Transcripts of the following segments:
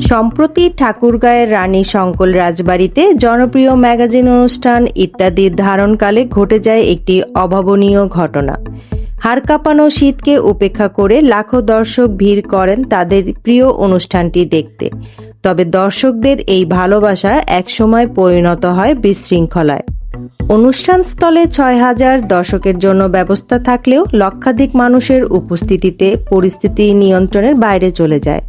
সম্প্রতি ঠাকুরগাঁয়ের রানী শঙ্কল রাজবাড়িতে জনপ্রিয় ম্যাগাজিন অনুষ্ঠান ইত্যাদির ধারণকালে ঘটে যায় একটি অভাবনীয় ঘটনা। হাড় কাঁপানো শীতকে উপেক্ষা করে লাখো দর্শক ভিড় করেন তাদের প্রিয় অনুষ্ঠানটি দেখতে। তবে দর্শকদের এই ভালোবাসা একসময় পরিণত হয় বিশৃঙ্খলায়। অনুষ্ঠান স্থলে ছয় হাজার দর্শকের জন্য ব্যবস্থা থাকলেও লক্ষাধিক মানুষের উপস্থিতিতে পরিস্থিতি নিয়ন্ত্রণের বাইরে চলে যায়।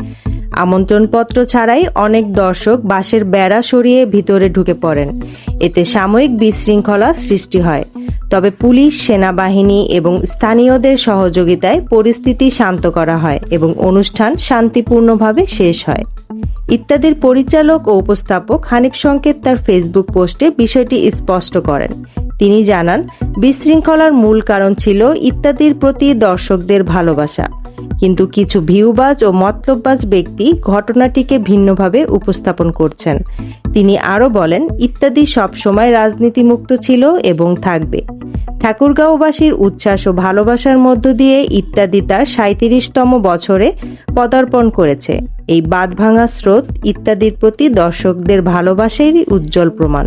আমন্ত্রণপত্র ছাড়াই অনেক দর্শক বাসের বেড়া সরিয়ে ভিতরে ঢুকে পড়েন। এতে সাময়িক বিশৃঙ্খলা সৃষ্টি হয়। তবে পুলিশ, সেনাবাহিনী এবং স্থানীয়দের সহযোগিতায় পরিস্থিতি শান্ত করা হয় এবং অনুষ্ঠান শান্তিপূর্ণভাবে শেষ হয়। ইত্যাদির পরিচালক ও উপস্থাপক হানিফ সংকেত তার ফেসবুক পোস্টে বিষয়টি স্পষ্ট করেন। তিনি জানান, বিশৃঙ্খলার মূল কারণ ছিল ইত্যাদির প্রতি দর্শকদের ভালোবাসা। কিন্তু কিছু ভিউবাজ ও মতলববাজ ব্যক্তি ঘটনাটিকে ভিন্নভাবে উপস্থাপন করছেন। তিনি আরও বলেন, ইত্যাদি সবসময় রাজনীতিমুক্ত ছিল এবং থাকবে। ঠাকুরগাঁওবাসীর উচ্ছ্বাস ও ভালোবাসার মধ্য দিয়ে ইত্যাদি তার সাঁত্রিশতম বছরে পদার্পণ করেছে। এই বাঁধভাঙা স্রোত ইত্যাদির প্রতি দর্শকদের ভালোবাসারই উজ্জ্বল প্রমাণ।